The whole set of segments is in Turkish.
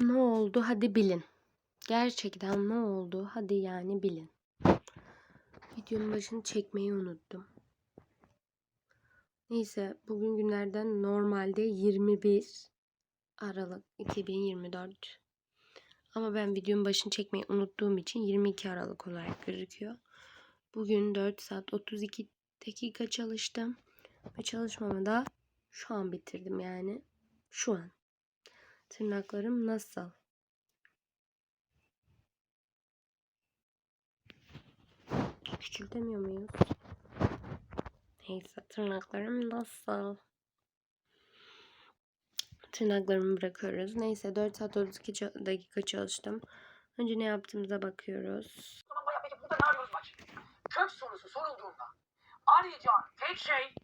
Ne oldu? Hadi bilin. Gerçekten ne oldu? Hadi yani bilin. Videonun başını çekmeyi unuttum. Neyse bugün günlerden normalde 21 Aralık 2024. Ama ben videonun başını çekmeyi unuttuğum için 22 Aralık olarak gözüküyor. Bugün 4 saat 32 dakika çalıştım. Ve çalışmamı da şu an bitirdim yani. Şu an. Tırnaklarım nasıl? Küçültemiyor muyuz? Neyse tırnaklarım nasıl? Tırnaklarımı bırakıyoruz. Neyse 4 saat 32 ça- dakika çalıştım. Önce ne yaptığımıza bakıyoruz. Peki burada ne arıyoruz bak. Kök sorusu sorulduğunda arayacağın tek şey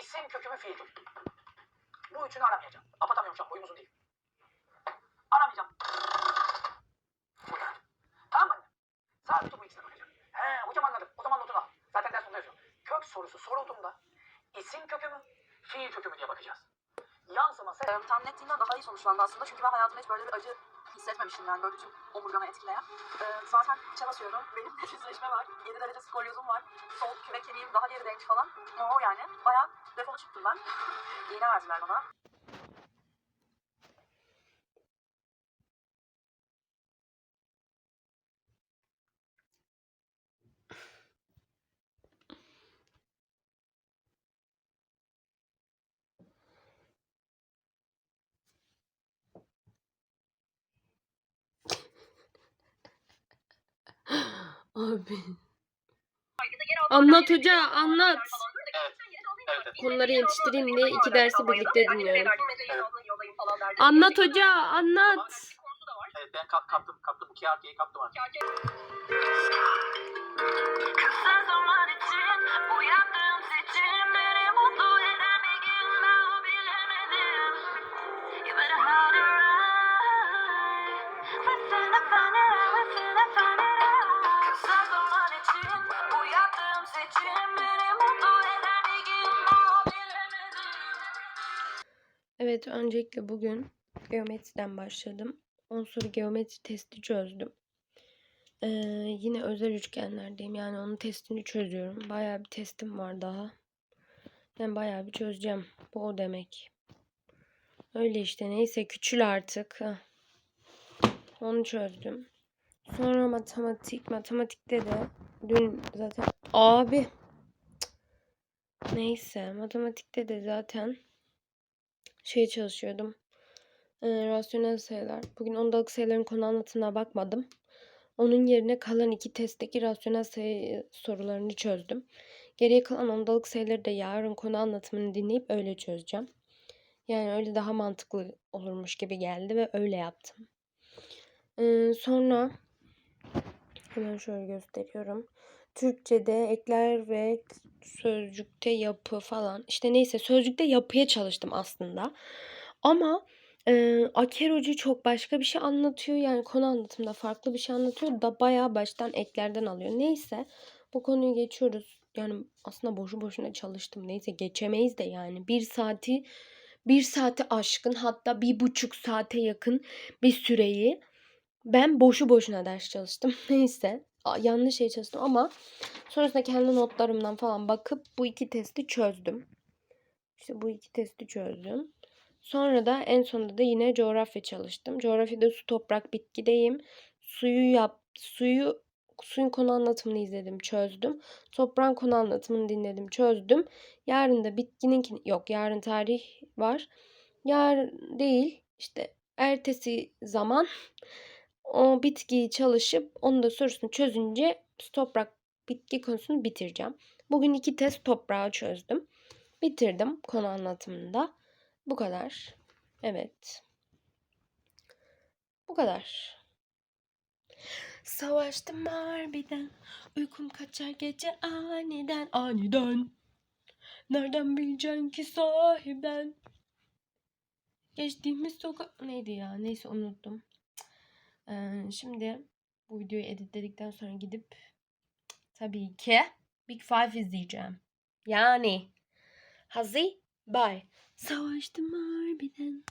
isim kökü mü fiil kökü. Bu üçünü aramayacağım. Kapatamıyorum şu an boyum uzun değil. Aramayacağım. Bu kadar. Tamam mı? Sadece bu ikisine bakacağım. He hocam anladım. O zaman notunu al. Zaten ders sonunda yazıyor. Kök sorusu sorulduğunda isim kökü mü fiil kökü mü diye bakacağız. Yansıması Ee, tahmin ettiğimden daha iyi sonuçlandı aslında. Çünkü ben hayatımda hiç böyle bir acı hissetmemiştim yani böyle bütün omurgamı etkileyen. Ee, zaten içe basıyorum. Benim nefesleşme var. 7 derece skolyozum var. Sol kürek kemiğim daha gerideymiş falan. O yani. Bayağı defolu çıktım ben. İğne verdiler bana. Abi. Anlat hoca anlat. Konuları yetiştireyim diye iki dersi birlikte dinliyorum. Anlat hoca anlat. Evet ben kap, kaptım kaptım bu kaptım artık. Kısa zaman için bu Evet öncelikle bugün geometriden başladım. 10 soru geometri testi çözdüm. Ee, yine özel üçgenlerdeyim. Yani onun testini çözüyorum. Bayağı bir testim var daha. Ben bayağı bir çözeceğim. Bu o demek. Öyle işte neyse küçül artık. Onu çözdüm. Sonra matematik. Matematikte de dün zaten abi neyse matematikte de zaten şey çalışıyordum. Ee, rasyonel sayılar. Bugün ondalık sayıların konu anlatımına bakmadım. Onun yerine kalan iki testteki rasyonel sayı sorularını çözdüm. Geriye kalan ondalık sayıları da yarın konu anlatımını dinleyip öyle çözeceğim. Yani öyle daha mantıklı olurmuş gibi geldi ve öyle yaptım. Ee, sonra hemen şöyle gösteriyorum. Türkçe'de ekler ve sözcükte yapı falan. İşte neyse sözcükte yapıya çalıştım aslında. Ama e, Aker Hoca çok başka bir şey anlatıyor. Yani konu anlatımında farklı bir şey anlatıyor da bayağı baştan eklerden alıyor. Neyse bu konuyu geçiyoruz. Yani aslında boşu boşuna çalıştım. Neyse geçemeyiz de yani. Bir saati bir saati aşkın hatta bir buçuk saate yakın bir süreyi ben boşu boşuna ders çalıştım. Neyse yanlış şey çalıştım ama sonrasında kendi notlarımdan falan bakıp bu iki testi çözdüm. İşte bu iki testi çözdüm. Sonra da en sonunda da yine coğrafya çalıştım. Coğrafyada su, toprak, bitkideyim. Suyu yap, suyu suyun konu anlatımını izledim, çözdüm. Toprağın konu anlatımını dinledim, çözdüm. Yarın da bitkinin yok, yarın tarih var. Yarın değil, işte ertesi zaman o bitkiyi çalışıp onun da sorusunu çözünce toprak bitki konusunu bitireceğim. Bugün iki test toprağı çözdüm. Bitirdim konu anlatımında. Bu kadar. Evet. Bu kadar. Savaştım harbiden. Uykum kaçar gece aniden. Aniden. Nereden bileceksin ki sahiben? Geçtiğimiz sokak... Neydi ya? Neyse unuttum. Şimdi bu videoyu editledikten sonra gidip tabii ki Big Five izleyeceğim. Yani. Hazır? Bye. Savaştım harbiden.